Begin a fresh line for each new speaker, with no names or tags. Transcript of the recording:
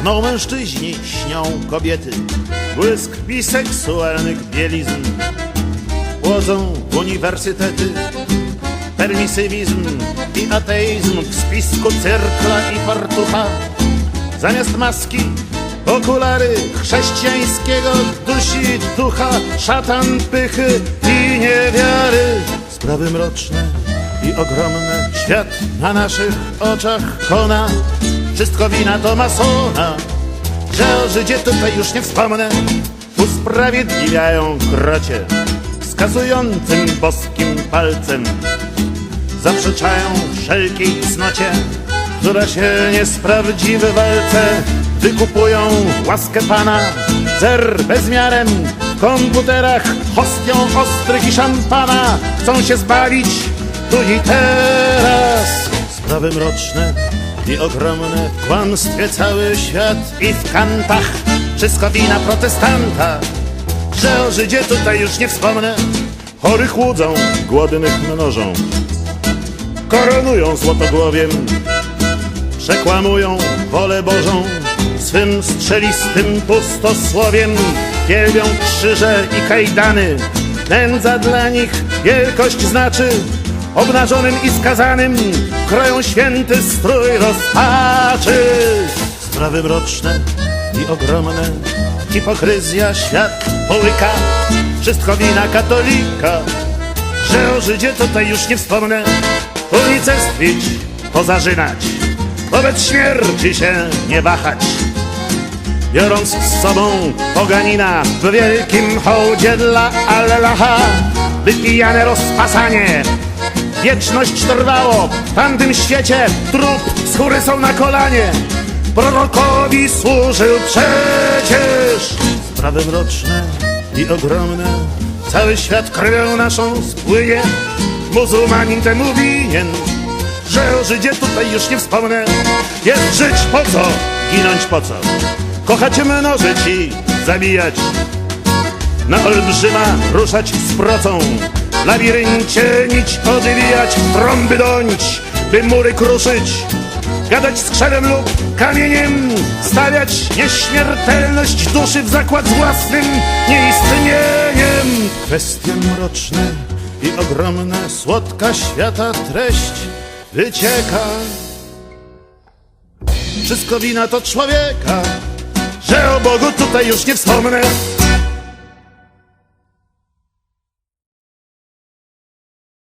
Sną mężczyźni, śnią kobiety, błysk biseksualnych bielizn. Łodzą uniwersytety, permisywizm i ateizm w spisku cyrkla i fartucha. Zamiast maski, okulary chrześcijańskiego dusi ducha, szatan pychy i niewiary. Sprawy mroczne i ogromne, świat na naszych oczach kona. Wszystko wina to masona, że o Żydzie tutaj już nie wspomnę. Usprawiedliwiają krocie, wskazującym boskim palcem zaprzeczają wszelkiej cnocie, która się nie sprawdzi w walce. Wykupują łaskę Pana, zer bezmiarem w komputerach, hostią ostrych i szampana. Chcą się zbawić tu i teraz. Sprawy mroczne i ogromne, w kłamstwie cały świat i w kantach. Wszystko wina protestanta, że o Żydzie tutaj już nie wspomnę. Chorych łudzą, głodnych mnożą koronują złotogłowiem, przekłamują wolę Bożą swym strzelistym pustosłowiem, wielbią krzyże i kajdany. Nędza dla nich wielkość znaczy, obnażonym i skazanym kroją święty strój rozpaczy. Sprawy mroczne i ogromne, hipokryzja świat połyka, wszystko wina katolika że o Żydzie tutaj już nie wspomnę. Unicestwić, pozażynać, wobec śmierci się nie wahać. Biorąc z sobą poganina w wielkim hołdzie dla Allaha, wypijane rozpasanie. Wieczność trwało w tamtym świecie, trup skóry są na kolanie. Prorokowi służył przecież. Sprawy mroczne i ogromne, cały świat krwią naszą spłynie. Muzułmanin temu winien, że o Żydzie tutaj już nie wspomnę. Jest żyć po co, ginąć po co, kochać mnożyć i zabijać. Na olbrzyma ruszać z procą, w labiryncie nić odwijać, trąby dąć, by mury kruszyć. Gadać z krzewem lub kamieniem, stawiać nieśmiertelność duszy w zakład z własnym nieistnieniem. Kwestie mroczne i ogromne, słodka świata treść wycieka. Wszystko wina to człowieka, że o Bogu tutaj już nie wspomnę.